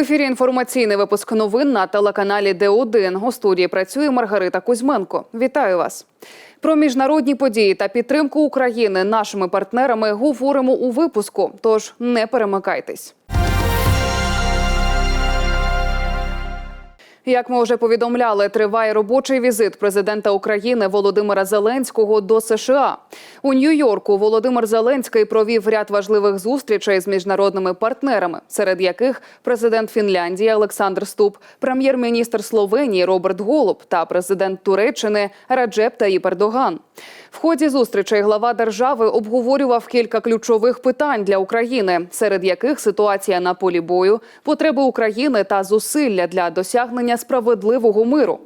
ефірі інформаційний випуск новин на телеканалі Д1. У студії працює Маргарита Кузьменко. Вітаю вас. Про міжнародні події та підтримку України нашими партнерами говоримо у випуску. Тож не перемикайтесь. Як ми вже повідомляли, триває робочий візит президента України Володимира Зеленського до США. У Нью-Йорку Володимир Зеленський провів ряд важливих зустрічей з міжнародними партнерами, серед яких президент Фінляндії Олександр Ступ, прем'єр-міністр Словенії Роберт Голуб та президент Туреччини Раджеп Таїп Ердоган. В ході зустрічей глава держави обговорював кілька ключових питань для України, серед яких ситуація на полі бою, потреби України та зусилля для досягнення справедливого миру.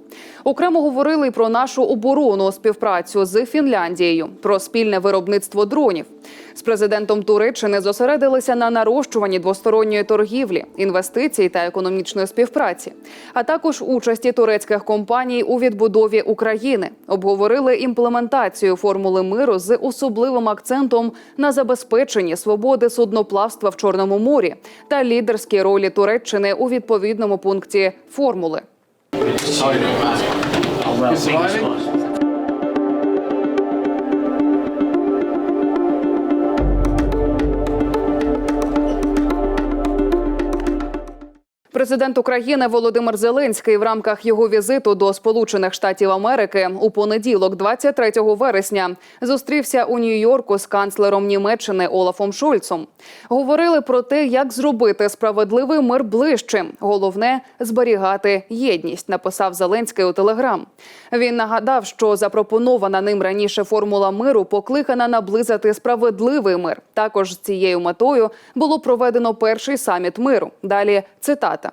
Окремо говорили про нашу оборонну співпрацю з Фінляндією, про спільне виробництво дронів. З президентом Туреччини зосередилися на нарощуванні двосторонньої торгівлі, інвестицій та економічної співпраці, а також участі турецьких компаній у відбудові України. Обговорили імплементацію формули миру з особливим акцентом на забезпеченні свободи судноплавства в Чорному морі та лідерській ролі Туреччини у відповідному пункті формули. Президент України Володимир Зеленський в рамках його візиту до Сполучених Штатів Америки у понеділок, 23 вересня, зустрівся у Нью-Йорку з канцлером Німеччини Олафом Шольцом. Говорили про те, як зробити справедливий мир ближчим. Головне зберігати єдність. Написав Зеленський у телеграм. Він нагадав, що запропонована ним раніше формула миру покликана наблизити справедливий мир. Також з цією метою було проведено перший саміт миру. Далі цитата.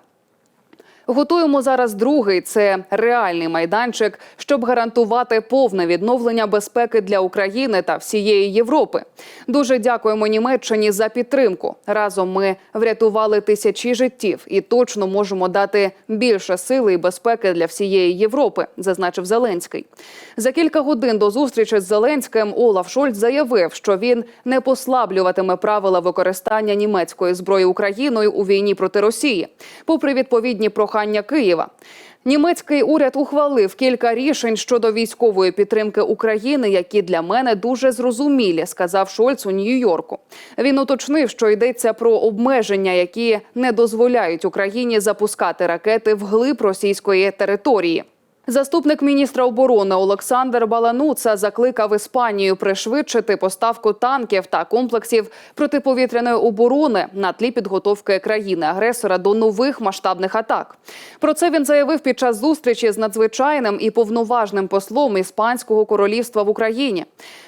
Готуємо зараз другий це реальний майданчик, щоб гарантувати повне відновлення безпеки для України та всієї Європи. Дуже дякуємо Німеччині за підтримку. Разом ми врятували тисячі життів і точно можемо дати більше сили і безпеки для всієї Європи, зазначив Зеленський. За кілька годин до зустрічі з Зеленським Олаф Шольц заявив, що він не послаблюватиме правила використання німецької зброї Україною у війні проти Росії, попри відповідні прохання Києва. Німецький уряд ухвалив кілька рішень щодо військової підтримки України, які для мене дуже зрозумілі, сказав Шольц у Нью-Йорку. Він уточнив, що йдеться про обмеження, які не дозволяють Україні запускати ракети вглиб російської території. Заступник міністра оборони Олександр Балануца закликав Іспанію пришвидшити поставку танків та комплексів протиповітряної оборони на тлі підготовки країни-агресора до нових масштабних атак. Про це він заявив під час зустрічі з надзвичайним і повноважним послом Іспанського королівства в Україні.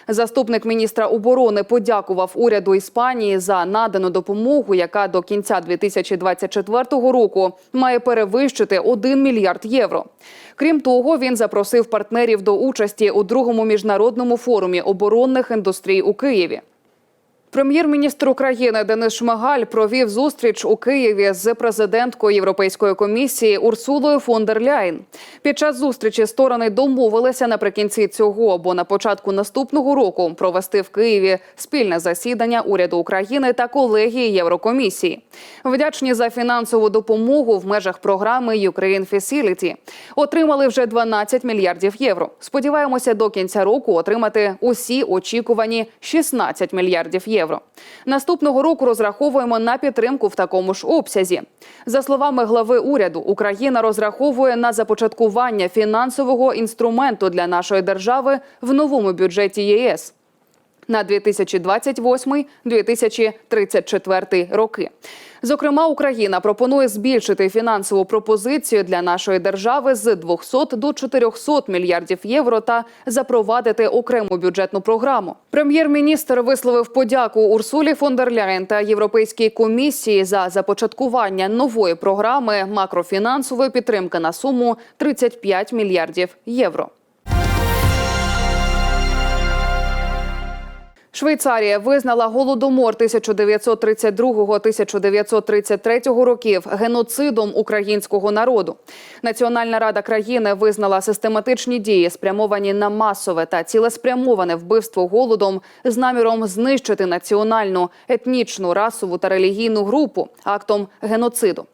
Заступник міністра оборони подякував уряду Іспанії за надану допомогу, яка до кінця 2024 року має перевищити 1 мільярд євро. Крім того, він запросив партнерів до участі у другому міжнародному форумі оборонних індустрій у Києві. Прем'єр-міністр України Денис Шмигаль провів зустріч у Києві з президенткою Європейської комісії Урсулою фон дер Ляйн. Під час зустрічі сторони домовилися наприкінці цього або на початку наступного року провести в Києві спільне засідання уряду України та колегії Єврокомісії. Вдячні за фінансову допомогу в межах програми Ukraine Facility. Отримали вже 12 мільярдів євро. Сподіваємося, до кінця року отримати усі очікувані 16 мільярдів євро євро. Наступного року розраховуємо на підтримку в такому ж обсязі. За словами глави уряду, Україна розраховує на започаткування фінансового інструменту для нашої держави в новому бюджеті ЄС. На 2028-2034 роки. Зокрема, Україна пропонує збільшити фінансову пропозицію для нашої держави з 200 до 400 мільярдів євро та запровадити окрему бюджетну програму. Прем'єр-міністр висловив подяку Урсулі фон дер Ляєн та Європейській комісії за започаткування нової програми макрофінансової підтримки на суму 35 мільярдів євро. Швейцарія визнала голодомор 1932-1933 років геноцидом українського народу. Національна рада країни визнала систематичні дії, спрямовані на масове та цілеспрямоване вбивство голодом з наміром знищити національну, етнічну, расову та релігійну групу актом геноциду.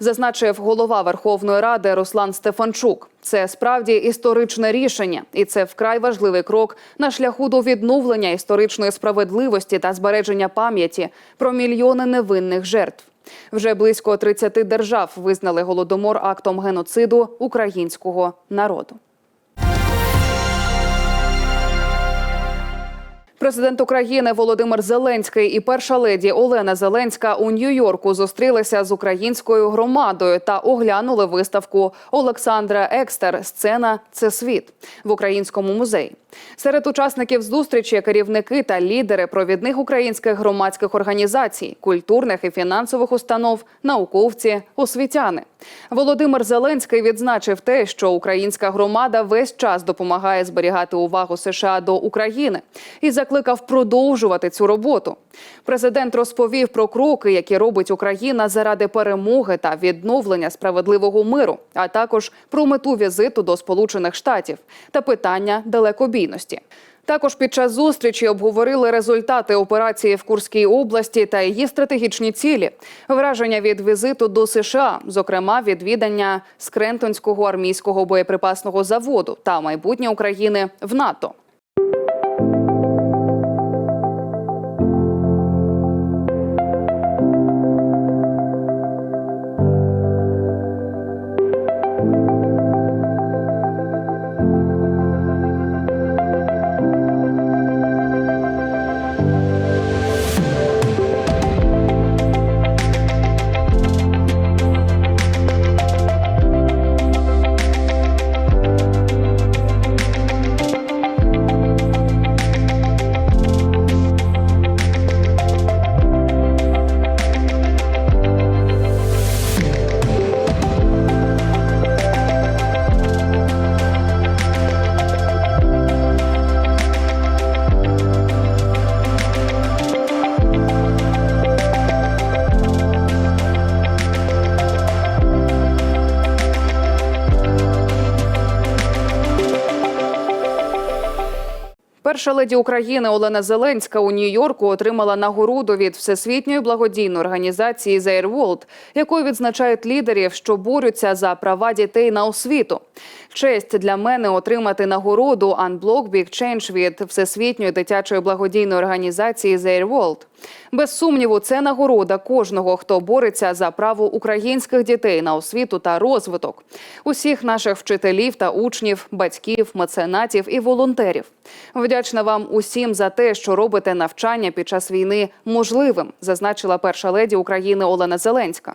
Зазначив голова Верховної Ради Руслан Стефанчук. Це справді історичне рішення, і це вкрай важливий крок на шляху до відновлення історичної справедливості та збереження пам'яті про мільйони невинних жертв. Вже близько 30 держав визнали голодомор актом геноциду українського народу. Президент України Володимир Зеленський і перша леді Олена Зеленська у Нью-Йорку зустрілися з українською громадою та оглянули виставку Олександра Екстер Сцена це світ в українському музеї. Серед учасників зустрічі керівники та лідери провідних українських громадських організацій, культурних і фінансових установ, науковці, освітяни. Володимир Зеленський відзначив те, що українська громада весь час допомагає зберігати увагу США до України і закликав продовжувати цю роботу. Президент розповів про кроки, які робить Україна заради перемоги та відновлення справедливого миру, а також про мету візиту до Сполучених Штатів та питання далекобійності. Також під час зустрічі обговорили результати операції в Курській області та її стратегічні цілі, враження від візиту до США, зокрема відвідання Скрентонського армійського боєприпасного заводу та майбутнє України в НАТО. Перша леді України Олена Зеленська у Нью-Йорку отримала нагороду від всесвітньої благодійної організації The World, якою відзначають лідерів, що борються за права дітей на освіту. Честь для мене отримати нагороду Unblock Big Change від всесвітньої дитячої благодійної організації The World. Без сумніву, це нагорода кожного, хто бореться за право українських дітей на освіту та розвиток, усіх наших вчителів та учнів, батьків, меценатів і волонтерів. Вдячна вам усім за те, що робите навчання під час війни можливим, зазначила перша леді України Олена Зеленська.